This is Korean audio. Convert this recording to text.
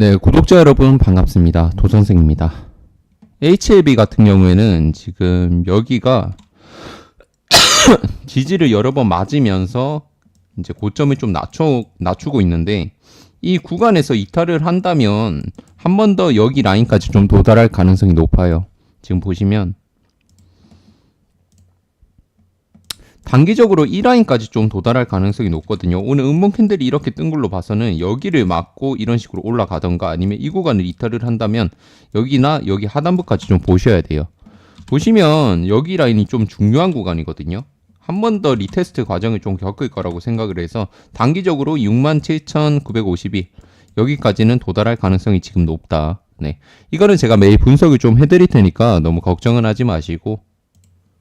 네, 구독자 여러분 반갑습니다. 도선생입니다. HLB 같은 경우에는 지금 여기가 지지를 여러 번 맞으면서 이제 고점을 좀 낮춰, 낮추고 있는데 이 구간에서 이탈을 한다면 한 번 더 여기 라인까지 좀 도달할 가능성이 높아요. 지금 보시면 단기적으로 이 라인까지 좀 도달할 가능성이 높거든요. 오늘 음봉 캔들이 이렇게 뜬 걸로 봐서는 여기를 막고 이런 식으로 올라가던가 아니면 이 구간을 이탈을 한다면 여기나 여기 하단부까지 좀 보셔야 돼요. 보시면 여기 라인이 좀 중요한 구간이거든요. 한 번 더 리테스트 과정을 좀 겪을 거라고 생각을 해서 단기적으로 67,952 여기까지는 도달할 가능성이 지금 높다. 네. 이거는 제가 매일 분석을 좀 해드릴 테니까 너무 걱정은 하지 마시고